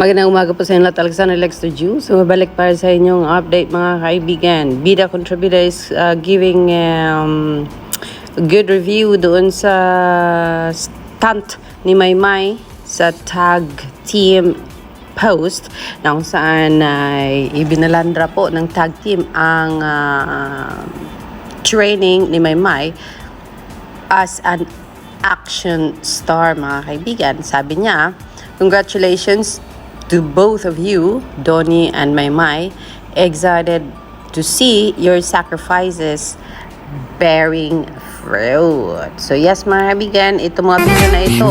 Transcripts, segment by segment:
Magandang umaga po sa inyo lahat. Alexander Lex the Jew. So, mabalik para sa inyong update mga kaibigan. Bida Contributor is uh, giving um, good review doon sa stunt ni Maymay sa tag team post na kung saan ay ibinalandra po ng tag team ang uh, training ni Maymay as an action star, mga kaibigan. Sabi niya, congratulations to both of you, Donnie and Maymay, excited to see your sacrifices bearing fruit. So yes mga kaibigan, ito mga video na ito.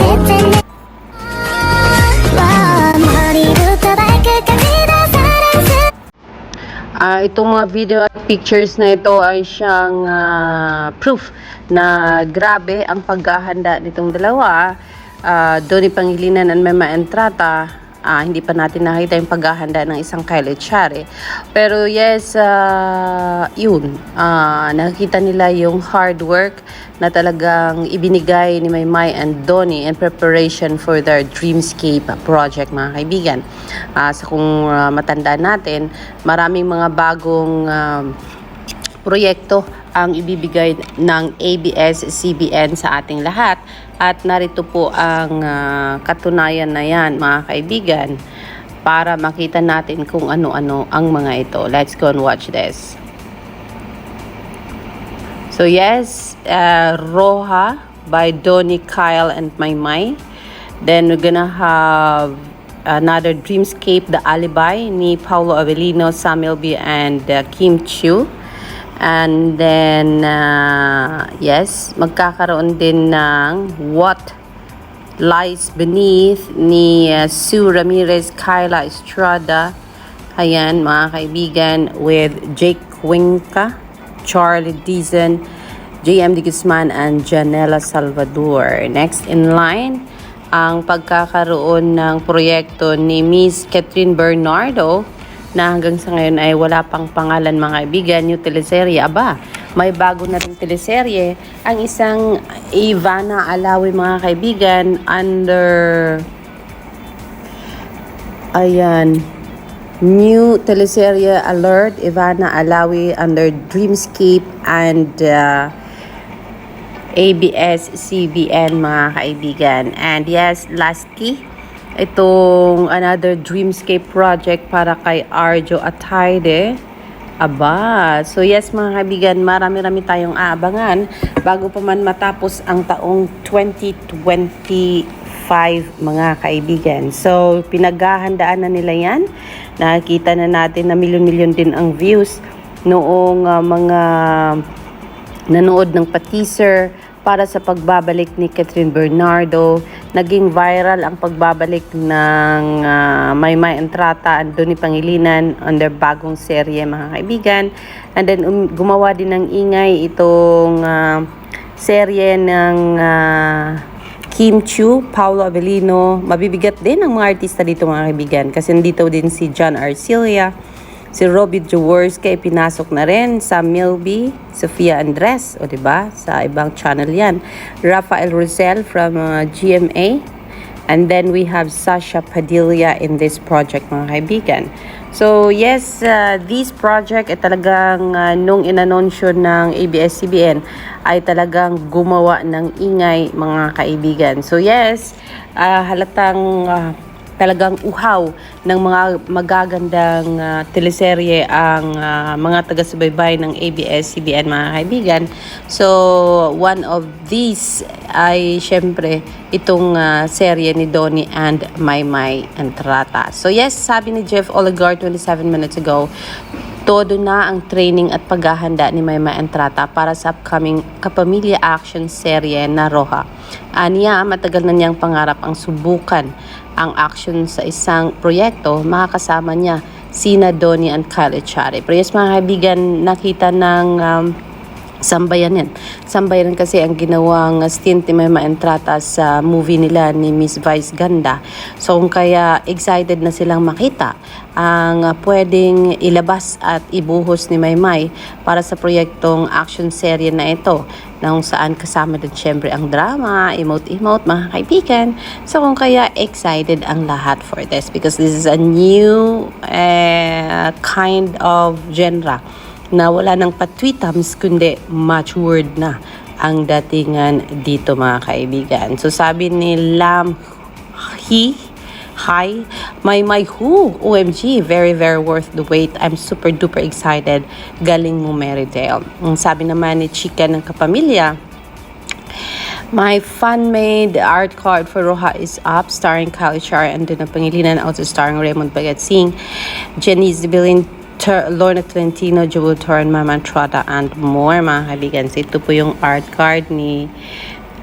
Uh, itong mga video at pictures na ito ay siyang uh, proof na grabe ang paghahanda nitong dalawa, uh, Donnie Pangilinan and Mema Entrata ah, hindi pa natin nakita yung paghahanda ng isang Kyle Echare. Pero yes, ah, yun, ah, nakikita nila yung hard work na talagang ibinigay ni Maymay and Donnie in preparation for their Dreamscape project, mga kaibigan. Ah, sa kung ah, matandaan natin, maraming mga bagong ah, proyekto ang ibibigay ng ABS-CBN sa ating lahat. At narito po ang ah, katunayan na yan, mga kaibigan, para makita natin kung ano-ano ang mga ito. Let's go and watch this. So yes, uh, Roja by Donnie, Kyle, and Maymay. Then we're gonna have another Dreamscape, The Alibi ni Paulo Avellino, Samuel B, and uh, Kim Chiu. And then, uh, yes, magkakaroon din ng What Lies Beneath ni uh, Sue Ramirez, Kyla Estrada. Ayan, mga kaibigan, with Jake Cuenca, Charlie Dizon, JM De Guzman, and Janela Salvador. Next in line, ang pagkakaroon ng proyekto ni Miss Catherine Bernardo na hanggang sa ngayon ay wala pang pangalan mga kaibigan, new teleserye. Aba, may bago na rin teleserye. Ang isang Ivana Alawi mga kaibigan under Ayan. New teleserye alert, Ivana Alawi under Dreamscape and uh, ABS-CBN mga kaibigan. And yes, lastly, itong another Dreamscape project para kay Arjo Atayde. Aba, so yes mga kaibigan, marami-rami tayong aabangan bago pa man matapos ang taong 2025 mga kaibigan. So, pinaghahandaan na nila yan. Nakikita na natin na milyon-milyon din ang views noong ah, mga nanood ng pa-teaser para sa pagbabalik ni Catherine Bernardo. Naging viral ang pagbabalik ng uh, Maymay Entrata and Donnie Pangilinan their bagong serye mga kaibigan. And then um, gumawa din ng ingay itong ah, serye ng ah, Kim Chu, Paulo Avellino. Mabibigat din ang mga artista dito mga kaibigan kasi nandito din si John Arcilia, si Robbie Jaworski pinasok na rin sa Milby, Sofia Andres, o ba? Sa ibang channel 'yan. Rafael Rosel from uh, GMA. And then we have Sasha Padilla in this project mga kaibigan. So yes, uh, this project ay talagang uh, nung inanunsyo ng ABS-CBN ay talagang gumawa ng ingay mga kaibigan. So yes, uh, halatang uh, talagang uhaw ng mga magagandang uh, teleserye ang uh, mga taga-subaybay ng ABS-CBN mga kaibigan. So, one of these ay syempre itong uh, serye ni Donnie and Maymay Entrata. So yes, sabi ni Jeff Oligar 27 minutes ago, todo na ang training at paghahanda ni Maymay Entrata para sa upcoming kapamilya action serye na Roja. Aniya, matagal na niyang pangarap ang subukan ang action sa isang proyekto, makakasama niya sina Donnie and Kyle Echare. Pero yes mga kaibigan, nakita ng um, Sambayanan. Sambayanan kasi ang ginawang stint ni Mema Entrata sa movie nila ni Miss Vice Ganda. So kung kaya excited na silang makita ang pwedeng ilabas at ibuhos ni Maymay para sa proyektong action serye na ito. Na kung saan kasama din syempre ang drama, emote-emote, mga kaibigan. So kung kaya excited ang lahat for this because this is a new eh, kind of genre na wala ng patwitams kundi matured na ang datingan dito mga kaibigan. So sabi ni Lam He Hi, my my who, OMG, very very worth the wait. I'm super duper excited. Galing mo Merydale. Ang sabi naman ni Chika ng kapamilya, My fan-made art card for Roja is up, starring Kyle Char and Duna Pangilinan, also starring Raymond Bagatsing, Jenny Zibilin, Ter- Lorna Tolentino, Joel Torren, Mama Trota, and more, mga kaibigan. So, ito po yung art card ni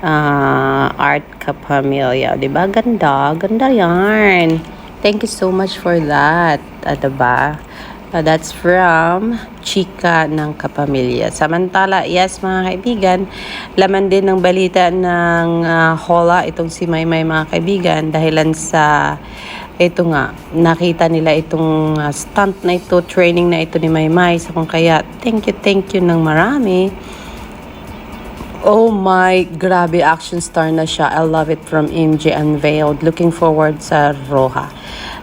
ah, Art Kapamilya. Ba? Ganda. Ganda yan. Thank you so much for that. Uh, diba? Uh, that's from Chika ng Kapamilya. Samantala, yes mga kaibigan, laman din ng balita ng ah, Hola itong si Maymay mga kaibigan dahilan sa ito nga, nakita nila itong ah, stunt na ito, training na ito ni Maymay. So kung kaya, thank you, thank you ng marami. Oh my, grabe action star na siya. I love it from MJ Unveiled. Looking forward sa Roja.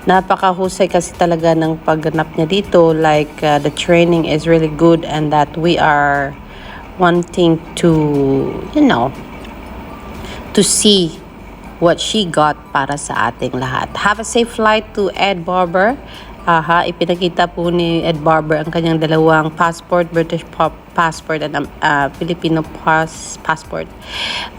Napakahusay kasi talaga ng pagganap niya dito. Like, uh, the training is really good and that we are wanting to, you know, to see what she got para sa ating lahat. Have a safe flight to Ed Barber. Aha, ipinakita po ni Ed Barber ang kanyang dalawang passport, British pa- passport at um, uh, Filipino pass passport.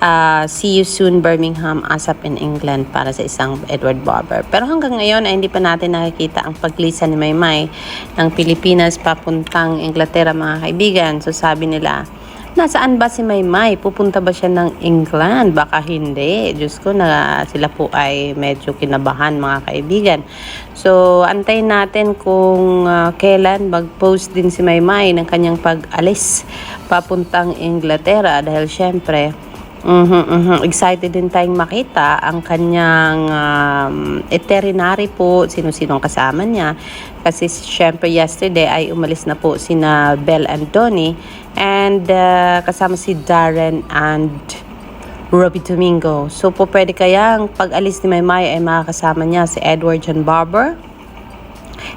Uh, see you soon Birmingham, ASAP in England para sa isang Edward Barber. Pero hanggang ngayon ay hindi pa natin nakikita ang paglisa ni Maymay ng Pilipinas papuntang Inglaterra mga kaibigan. So sabi nila, Nasaan ba si Maymay? Pupunta ba siya ng England? Baka hindi. Diyos ko na sila po ay medyo kinabahan mga kaibigan. So, antayin natin kung ah, kailan mag-post din si Maymay ng kanyang pag-alis papuntang Inglaterra dahil syempre Mhm, mhm. Excited din tayong makita ang kanyang um, itinerary po, sino-sinong kasama niya. Kasi syempre yesterday ay umalis na po sina Belle and Donnie and uh, kasama si Darren and Robbie Domingo. So po pwede kayang pag-alis ni Maymay ay makakasama niya si Edward John Barber,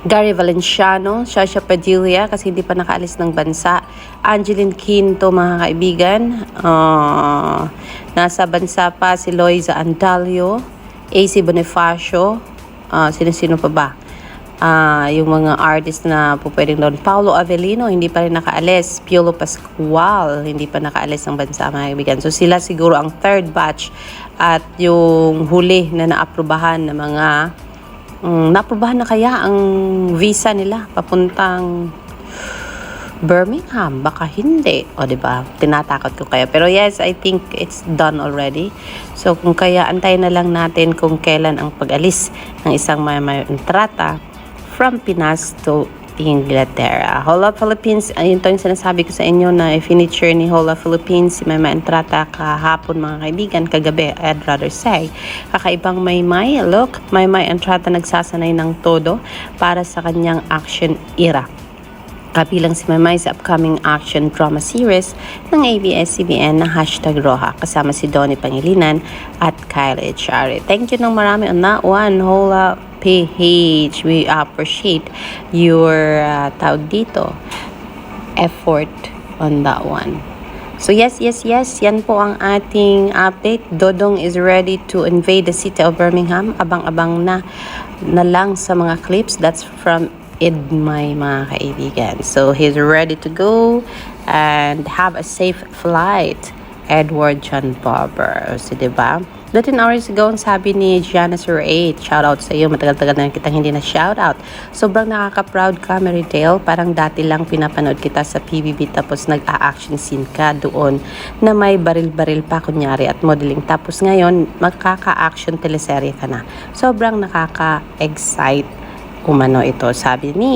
Gary Valenciano, Shasha Padilla kasi hindi pa nakaalis ng bansa. Angeline Quinto, mga kaibigan. Ah, nasa bansa pa si Loiza Andalio, AC Bonifacio, ah, sino-sino pa ba? Ah, yung mga artist na po pwedeng doon. Paulo Avellino, hindi pa rin nakaalis. Piolo Pascual, hindi pa nakaalis ng bansa, mga kaibigan. So sila siguro ang third batch at yung huli na naaprubahan ng mga Mm, naprobahan na kaya ang visa nila papuntang Birmingham? Baka hindi. O, di ba? Tinatakot ko kaya. Pero yes, I think it's done already. So, kung kaya, antayin na lang natin kung kailan ang pag-alis ng isang may may entrata from Pinas to Inglaterra. Hola Philippines, ayun to yung sinasabi ko sa inyo na i-finiture ni Hola Philippines si Mama Entrata kahapon mga kaibigan, kagabi, I'd rather say. Kakaibang Maymay, look, Maymay Entrata nagsasanay ng todo para sa kanyang action era. Kabilang si Maymay sa upcoming action drama series ng ABS-CBN na Hashtag Roja kasama si Donnie Pangilinan at Kyle Echari. Thank you ng marami on that one. Hola PH. We appreciate your uh, tawag dito effort on that one. So yes, yes, yes, yan po ang ating update. Dodong is ready to invade the city of Birmingham. Abang-abang na na lang sa mga clips. That's from Idmay mga kaibigan. So he's ready to go and have a safe flight. Edward John Barber. So, di ba? 13 hours ago, ang sabi ni Sir 8, shoutout sa iyo. Matagal-tagal na kitang hindi na shoutout. Sobrang nakaka-proud ka, Meridale. Parang dati lang pinapanood kita sa PBB tapos nag-a-action scene ka doon na may baril-baril pa kunyari at modeling. Tapos ngayon, magkaka-action teleserye ka na. Sobrang nakaka-excite umano ito. Sabi ni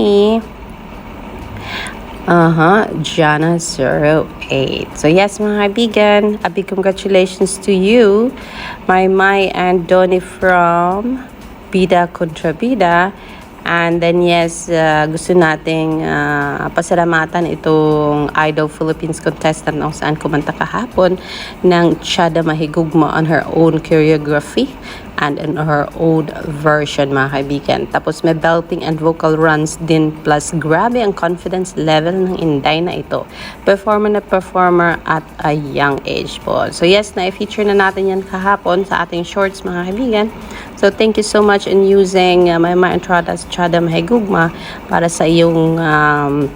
Uh-huh, Jana 08. So yes, mga kaibigan, a big congratulations to you, my Mai and Donnie from Bida Contra Bida. And then yes, uh, gusto nating uh, pasalamatan itong Idol Philippines contestant na saan kumanta kahapon ng Chada Mahigugma on her own choreography and in her own version mga kaibigan. Tapos may belting and vocal runs din plus grabe ang confidence level ng Inday na ito. Performer na performer at a young age po. So yes, na-feature na natin yan kahapon sa ating shorts mga kaibigan. So thank you so much in using uh, my Entradas Chada Mahigugma para sa iyong um,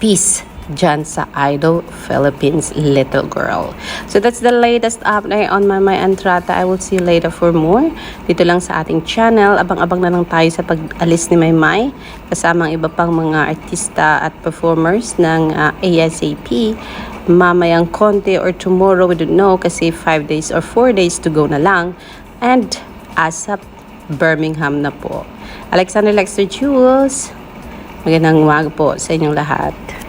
piece dyan sa Idol Philippines Little Girl. So that's the latest update on my Entrata. I will see you later for more. Dito lang sa ating channel. Abang-abang na lang tayo sa pag-alis ni Maymay kasama ang iba pang mga artista at performers ng uh, ASAP. Mamayang konti or tomorrow, we don't know kasi 5 days or 4 days to go na lang. And ASAP Birmingham na po. Alexander Lexter Jules, magandang umaga po sa inyong lahat.